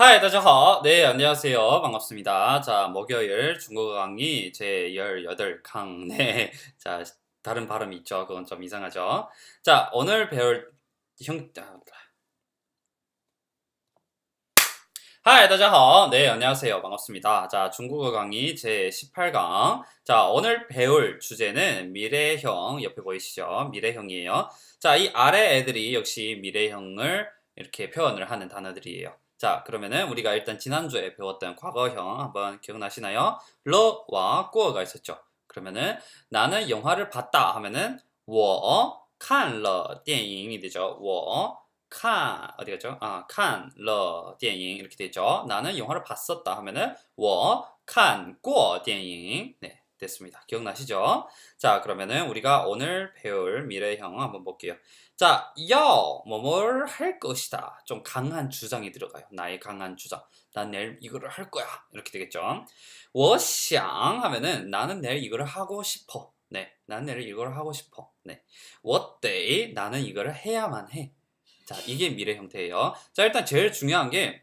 하이, 다자하. 네, 안녕하세요. 반갑습니다. 자, 목요일 중국어 강의 제18강. 네. 자, 다른 발음이 있죠. 그건 좀 이상하죠. 자, 오늘 배울 형 아, 하이, 다자하. 네, 안녕하세요. 반갑습니다. 자, 중국어 강의 제18강. 자, 오늘 배울 주제는 미래형. 옆에 보이시죠? 미래형이에요. 자, 이 아래 애들이 역시 미래형을 이렇게 표현을 하는 단어들이에요. 자, 그러면은 우리가 일단 지난주에 배웠던 과거형 한번 기억나시나요? 러와 꾸어가 있었죠. 그러면은 나는 영화를 봤다 하면은 我看了电影이 되죠. 我看 어디 갔죠? 아, 看了电影 이렇게 되죠. 나는 영화를 봤었다 하면은 我看过电影 네, 됐습니다. 기억나시죠? 자, 그러면은 우리가 오늘 배울 미래형어 한번 볼게요. 자, 여, 뭐, 뭘 할 것이다. 좀 강한 주장이 들어가요. 나의 강한 주장. 난 내일 이거를 할 거야. 이렇게 되겠죠? 我想 하면은 나는 내일 이거를 하고 싶어. 네, 나는 내일 이걸 하고 싶어. 네, what day? 나는 이거를 해야만 해. 자, 이게 미래 형태예요. 자, 일단 제일 중요한 게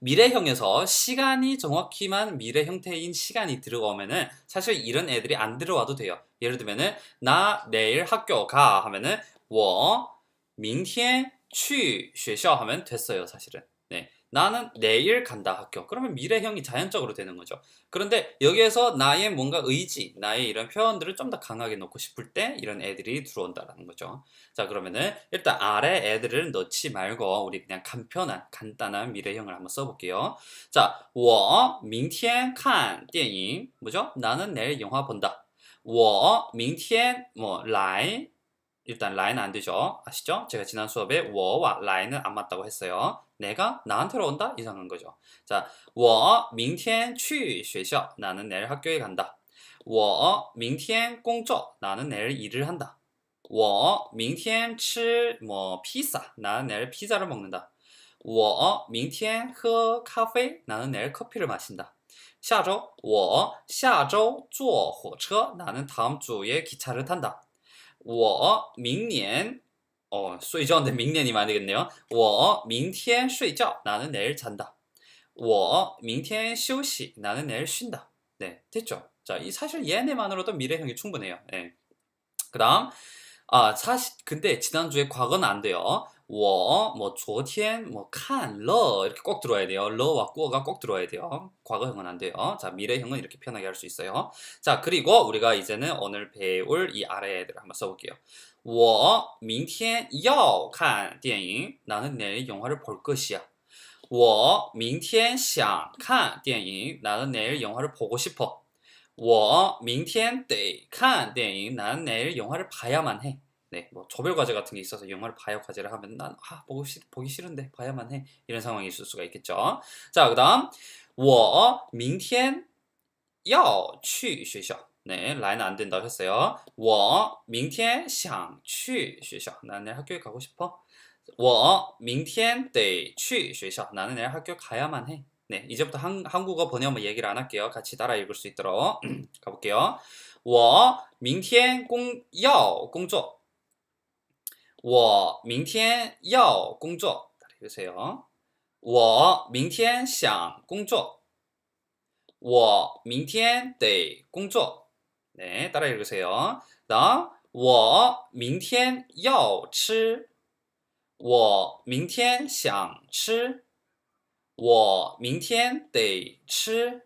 미래형에서 시간이 정확히만 미래 형태인 시간이 들어오면은 사실 이런 애들이 안 들어와도 돼요. 예를 들면은 나 내일 학교 가 하면은 我明天去学校 하면 됐어요, 사실은. 네. 나는 내일 간다 학교. 그러면 미래형이 자연적으로 되는 거죠. 그런데 여기에서 나의 뭔가 의지, 나의 이런 표현들을 좀 더 강하게 넣고 싶을 때 이런 애들이 들어온다라는 거죠. 자, 그러면은 일단 아래 애들을 넣지 말고 우리 그냥 간편한 간단한 미래형을 한번 써볼게요. 자, 我明天看电影 뭐죠? 나는 내일 영화 본다. 我明天뭐来 일단 라인 안 되죠. 아시죠? 제가 지난 수업에 我와 라인은 안 맞다고 했어요. 내가 나한테로 온다? 이상한 거죠. 자, 我明天去学校 나는 내일 학교에 간다. 我明天工作 나는 내일 일을 한다. 我明天吃뭐 피자 나는 내일 피자를 먹는다. 我明天喝咖啡 나는 내일 커피를 마신다. 下周我下周坐火车 나는 다음 주에 기차를 탄다. 我明年 어, 睡觉인데明年이 많이 되겠네요. 我明天睡觉 나는 내일 잔다. 我明天休息 나는 내일 쉰다. 네, 됐죠? 자, 이 사실 얘네만으로도 미래형이 충분해요. 네. 그다음 아, 사실 근데 지난주에 과거는 안 돼요. 我, 뭐, 昨天, 뭐, 看了이렇게 꼭 들어와야 돼요. 러와 꾸어가 꼭 들어와야 돼요. 과거형은 안 돼요. 자, 미래형은 이렇게 편하게 할 수 있어요. 자, 그리고 우리가 이제는 오늘 배울 이 아래 애들을 한번 써볼게요. 我明天要看电影. 나는 내일 영화를 볼 것이야. 我明天想看电影. 나는 내일 영화를 보고 싶어. 我明天得看电影. 나는 내일 영화를 봐야만 해. 네, 뭐 조별 과제 같은 게 있어서 영화를 봐야 과제를 하면 난 아, 보고 싫, 보기 싫은데 봐야만 해. 이런 상황이 있을 수가 있겠죠. 자, 그다음 我明天要去学校. 네, 라인 안 된다고 했어요. 我明天想去学校. 나는 내일 학교에 가고 싶어. 我明天得去学校. 나는 내일 학교 가야만 해. 네, 이제부터 한, 한국어 번역만 얘기를 안 할게요. 같이 따라 읽을 수 있도록 가볼게요. 我明天工要工作. 我明天要工作. 읽으세요. 我明天想工作.我明天得工作. 네, 따라 읽으세요. 다음, 我明天要吃.我明天想吃.我明天得吃.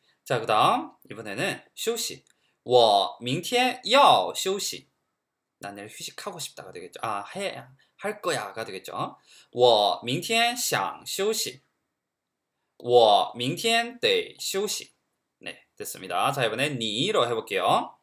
자, 그다음 이번에는 休息.我明天要休息. 난 내일 휴식하고 싶다가 되겠죠. 아, 해, 할 거야가 되겠죠. 我明天想休息.我明天得休息. 네, 됐습니다. 자, 이번에 니로 해볼게요.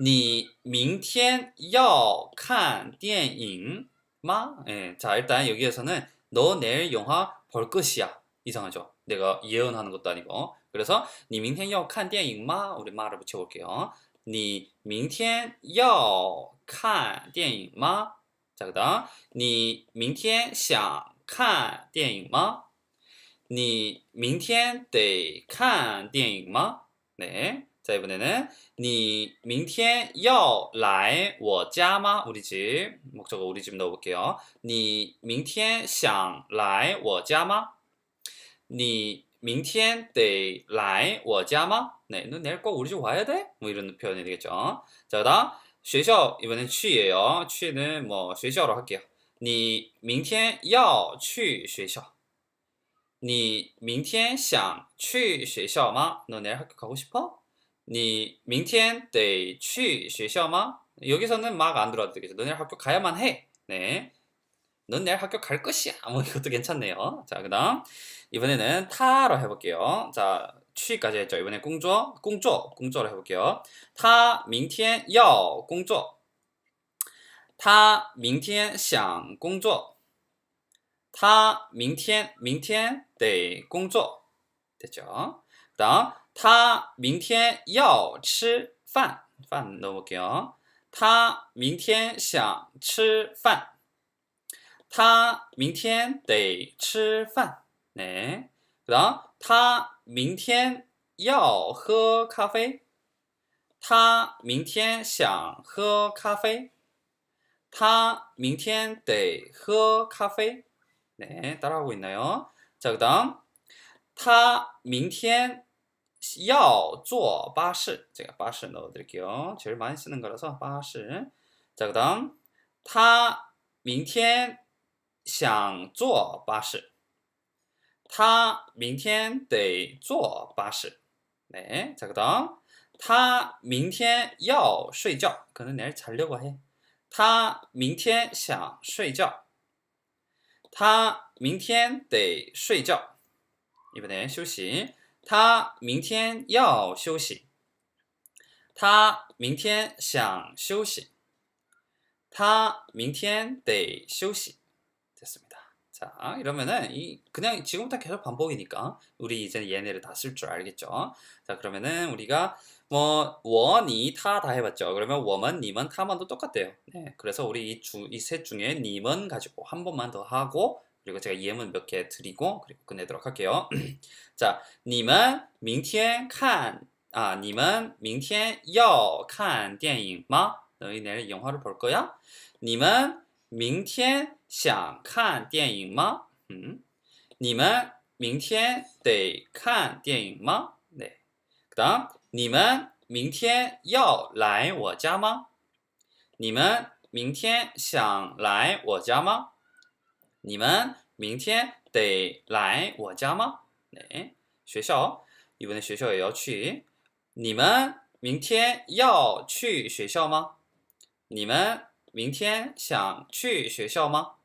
你明天要看电影吗? 네, 자, 일단 여기에서는 너 내일 영화 볼 것이야. 이상하죠? 내가 예언하는 것도 아니고. 그래서 你明天要看电影吗? 우리 말을 붙여볼게요. 你明天要看电影吗? 자, 그다음 你明天想看电影吗?你明天得看电影吗? 네. 자, 이번에는 你明天要来我家吗? 우리 집. 목적어 우리 집 넣어볼게요. 你明天想来我家吗? 你明天得来我家吗? 네, 너 내일 꼭 우리 집 와야 돼? 뭐 이런 표현이 되겠죠. 자, 그다음 学校 이번엔 취예요. 취는 뭐 学校로 할게요. 你明天要去学校.你明天想去学校吗? 너 내일 학교 가고 싶어? 你明天得去学校吗? 여기서는 막 안 들어도 되겠죠. 너 내일 학교 가야만 해. 네. 넌 내일 학교 갈 것이야. 뭐 이것도 괜찮네요. 자, 그다음 이번에는 타로 해볼게요. 자, 취까지 했죠. 이번에 공조, 공조, 공조로 해볼게요. 他明天要工作.他明天想工作.他明天明天得工作. 됐죠? 그다음 他明天要吃饭. 饭 넣어볼게요. 他明天想吃饭.他明天得吃饭. 네. 그다음 他明天要喝咖啡.他明天想喝咖啡.他明天得喝咖啡. 네, 따라하고 있나요? 자, 그다음 他明天要坐巴士. 제가 巴士 넣어 드릴게요. 제일 많이 쓰는 거라서 巴士. 자, 그다음 他明天想坐巴士. 他明天得坐巴士. 네. 자, 그다음 他明天要睡觉. 그는 내일 자려고 해. 他明天想睡觉.他明天得睡觉. 이번에 休息.他明天要休息.他明天想休息.他明天得休息. 됐습니다. 자, 이러면은 이 그냥 지금부터 계속 반복이니까 우리 이제 얘네를 다 쓸 줄 알겠죠? 자, 그러면은 우리가 뭐 원이 타 다 해봤죠. 그러면 워먼, 님은, 타만도 똑같대요. 네, 그래서 우리 이셋 중에 님은 가지고 한 번만 더 하고 그리고 제가 예문 몇 개 드리고 그리고 끝내도록 할게요. 자, 你们明天看啊，你们明天要看电影吗? 너희 내일 영화를 볼 거야? 你们 明天想看电影吗？嗯，你们明天得看电影吗？对，等你们明天要来我家吗？你们明天想来我家吗？你们明天得来我家吗？哎，学校，你们的学校也要去？你们明天要去学校吗？你们。明天想去学校吗?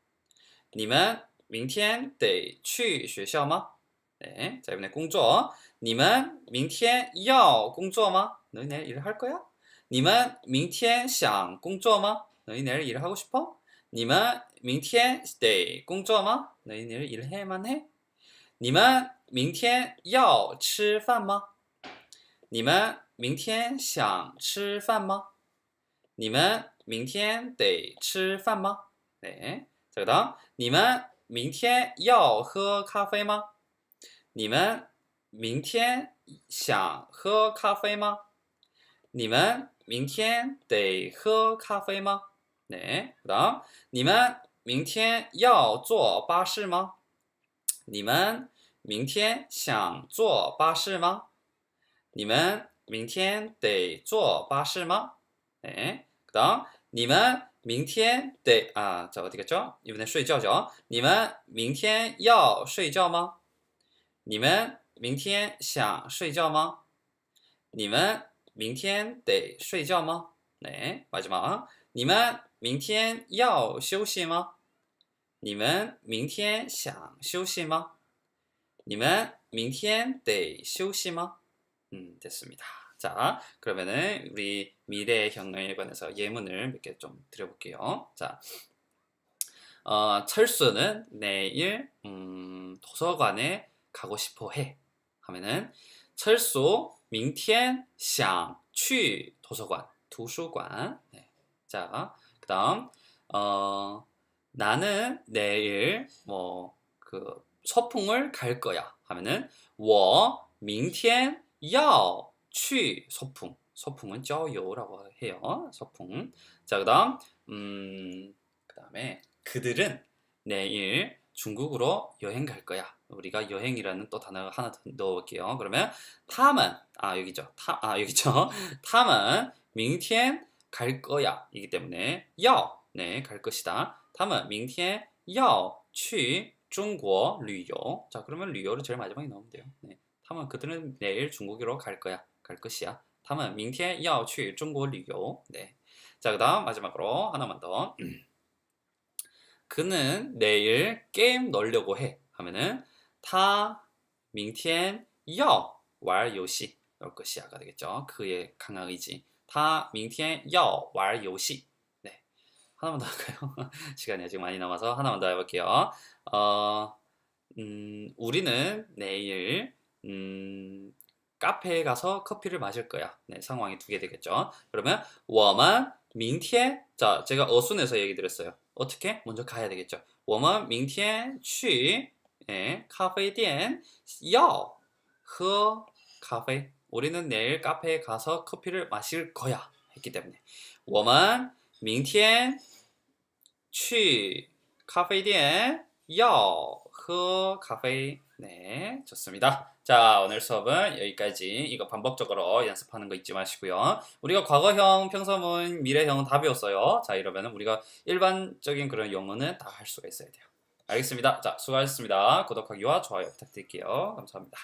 你们明天得去学校吗? 네. 자, 이번에 工作.你们明天要工作吗? 너희 내일 일을 할 거야? 你们明天想工作吗? 너희 내일 일을 하고 싶어? 你们明天得工作吗? 너희 내일 일을 해야만 해? 你们明天要吃饭吗？你们明天想吃饭吗？你们 明天得吃饭吗？哎，这个当，你们明天要喝咖啡吗？你们明天想喝咖啡吗？你们明天得喝咖啡吗？哎，等，你们明天要坐巴士吗？你们明天想坐巴士吗？你们明天得坐巴士吗？哎。 그다음 你们明天得 아, 자 어디 갔죠? 이번에 睡觉죠. 你们明天要睡觉吗？你们明天想睡觉吗？你们明天得睡觉吗？ 네. 마지막 你们明天要休息吗？你们明天想休息吗？你们明天得休息吗? 음, 됐습니다. 자, 그러면은 우리 미래형에 관해서 예문을 몇 개 좀 드려볼게요. 자, 어, 철수는 내일 음, 도서관에 가고 싶어 해 하면은 철수 明天想去 도서관, 도서관. 네. 자, 그다음 어 나는 내일 뭐 그 소풍을 갈 거야 하면은 我明天要 去 소풍. 소풍은 郊游라고 해요. 소풍. 자, 그다음 음 그다음에 그들은 내일 중국으로 여행 갈 거야. 우리가 여행이라는 또 단어 하나 더 넣어볼게요. 그러면 他们 아 여기죠. 타, 아 여기죠. 他们明天갈 거야. 이기 때문에 要 네, 갈 것이다. 他们明天要去中国旅游. 자, 그러면 旅游를 제일 마지막에 넣으면 돼요. 네. 他们 그들은 내일 중국으로 갈 거야. 갈 것이야. 他们明天要去中国旅游. 네. 자, 그다음 마지막으로 하나만 더. 그는 내일 게임 넣으려고 해. 하면은 他明天要玩游戏 넣을 것이야가 되겠죠. 그의 강한 의지. 他明天要玩游戏. 네. 하나만 더 할까요? 시간이 아직 많이 남아서 하나만 더 해볼게요. 어, 음, 우리는 내일 음, 카페에 가서 커피를 마실 거야. 네, 상황이 두 개 되겠죠. 그러면 我们明天 자, 제가 어순에서 얘기 드렸어요. 어떻게? 먼저 가야 되겠죠. 我们明天去 예, 咖啡店要喝咖啡. 우리는 내일 카페에 가서 커피를 마실 거야. 했기 때문에 我们明天去咖啡店 要喝 카페 네 좋습니다. 자 오늘 수업은 여기까지 이거 반복적으로 연습하는 거 잊지 마시고요. 우리가 과거형 평서문 미래형은 다 배웠어요. 자 이러면 우리가 일반적인 그런 용어는 다 할 수가 있어야 돼요. 알겠습니다. 자 수고하셨습니다. 구독하기와 좋아요 부탁드릴게요. 감사합니다.